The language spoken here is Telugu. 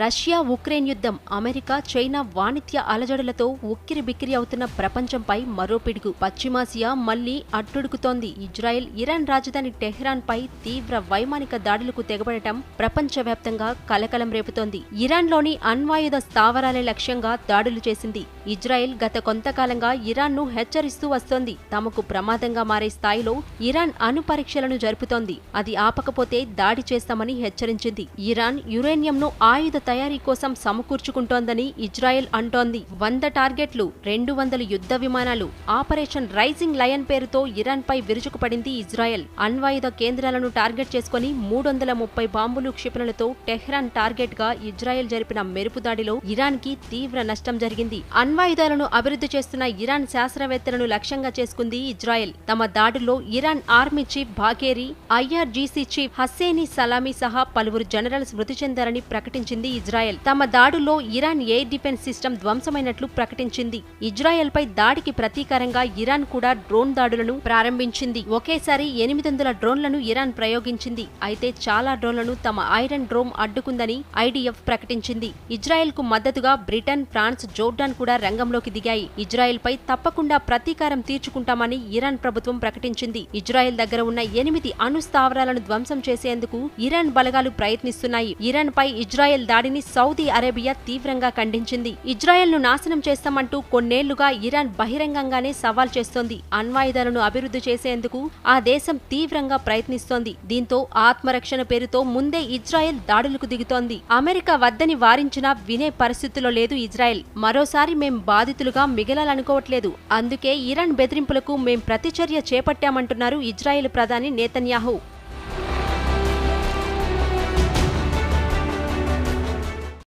రష్యా ఉక్రెయిన్ యుద్ధం అమెరికా చైనా వాణిజ్య అలజడులతో ఉక్కిరి బిక్కిరి అవుతున్న ప్రపంచంపై మరో పిడుగు. పశ్చిమాసియా మళ్ళీ అట్టుడుకుతోంది ఇజ్రాయెల్ ఇరాన్ రాజధాని టెహ్రాన్ పై తీవ్ర వైమానిక దాడులకు తెగబడటం ప్రపంచవ్యాప్తంగా కలకలం రేపుతోంది. ఇరాన్లోని అణ్వాయుధ స్థావరాలే లక్ష్యంగా దాడులు చేసింది. ఇజ్రాయెల్ గత కొంతకాలంగా ఇరాన్ను హెచ్చరిస్తూ వస్తోంది. తమకు ప్రమాదంగా మారే స్థాయిలో ఇరాన్ అణు పరీక్షలను జరుపుతోంది. అది ఆపకపోతే దాడి చేస్తామని హెచ్చరించింది. ఇరాన్ యురేనియంను ఆయుధ తయారీ కోసం సమకూర్చుకుంటోందని ఇజ్రాయెల్ అంటోంది. వంద టార్గెట్లు రెండు వందల యుద్ధ విమానాలు ఆపరేషన్ రైజింగ్ లయన్ పేరుతో ఇరాన్ పై విరుచుకుపడింది ఇజ్రాయెల్. అణ్వాయుధ కేంద్రాలను టార్గెట్ చేసుకుని మూడు వందల ముప్పై బాంబులు క్షిపణులతో టెహ్రాన్ టార్గెట్గా ఇజ్రాయెల్ జరిపిన మెరుపు దాడిలో ఇరాన్కి తీవ్ర నష్టం జరిగింది. అణ్వాయుధాలను అభివృద్ధి చేస్తున్న ఇరాన్ శాస్త్రవేత్తలను లక్ష్యంగా చేసుకుంది ఇజ్రాయెల్. తమ దాడుల్లో Iran army chief Bagheri IRGC chief Hossein Salami సహా పలువురు జనరల్స్ మృతి చెందారని ప్రకటించింది ఇజ్రాయెల్. తమ దాడుల్లో ఇరాన్ ఎయిర్ డిఫెన్స్ సిస్టమ్ ధ్వంసమైనట్లు ప్రకటించింది. ఇజ్రాయెల్ పై దాడికి ప్రతీకారంగా ఇరాన్ కూడా డ్రోన్ దాడులను ప్రారంభించింది. ఒకేసారి ఎనిమిది వందల డ్రోన్లను ఇరాన్ ప్రయోగించింది. అయితే చాలా డ్రోన్లను తమ ఐరన్ డ్రోమ్ అడ్డుకుందని ఐడిఎఫ్ ప్రకటించింది. ఇజ్రాయెల్కు మద్దతుగా బ్రిటన్ ఫ్రాన్స్ జోర్డాన్ కూడా రంగంలోకి దిగాయి. ఇజ్రాయెల్ పై తప్పకుండా ప్రతీకారం తీర్చుకుంటామని ఇరాన్ ప్రభుత్వం ప్రకటించింది. ఇజ్రాయెల్ దగ్గర ఉన్న ఎనిమిది అణు స్థావరాలను ధ్వంసం చేసేందుకు ఇరాన్ బలగాలు ప్రయత్నిస్తున్నాయి. ఇరాన్ పై ఇజ్రాయెల్ దాడిని సౌదీ అరేబియా తీవ్రంగా ఖండించింది. ఇజ్రాయెల్ను నాశనం చేస్తామంటూ కొన్నేళ్ళుగా ఇరాన్ బహిరంగంగానే సవాల్ చేస్తోంది. అణ్వాయుధాలను అభివృద్ధి చేసేందుకు ఆ దేశం తీవ్రంగా ప్రయత్నిస్తోంది. దీంతో ఆత్మరక్షణ పేరుతో ముందే ఇజ్రాయెల్ దాడులకు దిగుతోంది. అమెరికా వద్దని వారించినా వినే పరిస్థితిలో లేదు ఇజ్రాయెల్. మరోసారి మేం బాధితులుగా మిగలాలనుకోవట్లేదు. అందుకే ఇరాన్ బెదిరింపులకు మేం ప్రతిచర్య చేపట్టామంటున్నారు ఇజ్రాయెల్ ప్రధాని నేతన్యాహు.